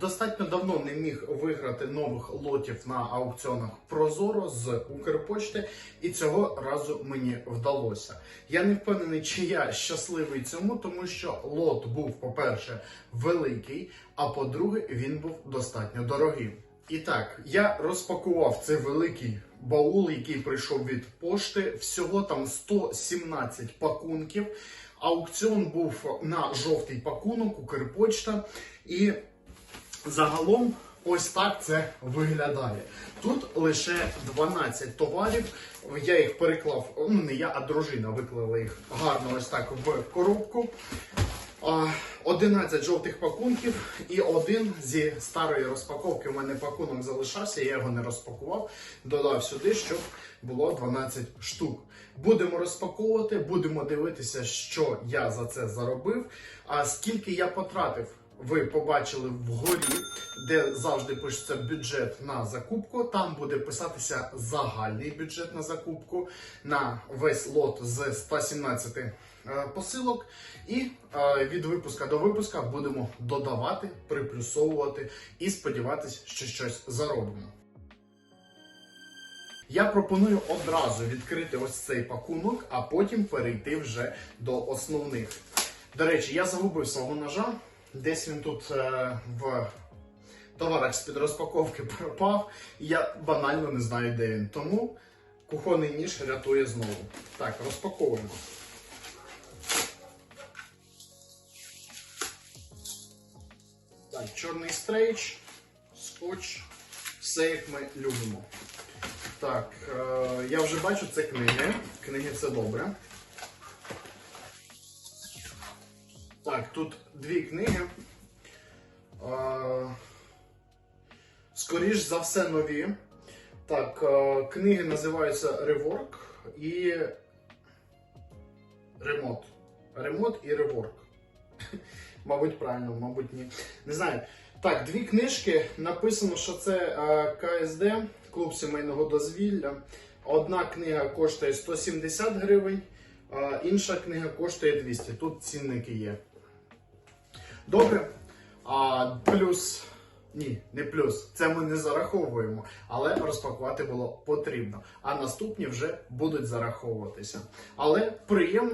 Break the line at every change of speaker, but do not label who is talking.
Достатньо давно не міг виграти нових лотів на аукціонах Прозоро з Укрпочти, і цього разу мені вдалося. Я не впевнений, чи я щасливий цьому, тому що лот був, по-перше, великий, а по-друге, він був достатньо дорогим. І так, я розпакував цей великий баул, який прийшов від пошти. Всього там 117 пакунків. Аукціон був на жовтий пакунок, Укрпочта. І Загалом ось так це виглядає. Тут лише 12 товарів. Я їх переклав, ну не я, а дружина виклала їх гарно ось так в коробку. А, 11 жовтих пакунків і один зі старої розпаковки. У мене пакунок залишався, я його не розпакував. Додав сюди, щоб було 12 штук. Будемо розпаковувати, будемо дивитися, що я за це заробив. А скільки я потратив ви побачили вгорі, де завжди пишеться бюджет на закупку. Там буде писатися загальний бюджет на закупку на весь лот з 117 е, посилок. І е, від випуска до випуска будемо додавати, приплюсовувати і сподіватися, що щось заробимо. Я пропоную одразу відкрити ось цей пакунок, а потім перейти вже до основних. До речі, я загубив свого ножа. Десь він тут е, в товарах з-під розпаковки пропав. І я банально не знаю, де він. Тому кухонний ніж рятує знову. Так, розпаковуємо. Так, чорний стрейч, скотч, все як ми любимо. Так, е, я вже бачу, це книги. Книги це добре. Так, тут дві книги. Скоріш за все нові. Так, книги називаються Rework і Ремонт. Ремонт і Rework. Мабуть, правильно, мабуть, ні. Не знаю. Так, дві книжки. Написано, що це КСД, клуб сімейного дозвілля. Одна книга коштує 170 гривень, інша книга коштує 200. Тут цінники є. Добре. А плюс. Ні, не плюс. Це ми не зараховуємо, але розпакувати було потрібно. А наступні вже будуть зараховуватися. Але приємно.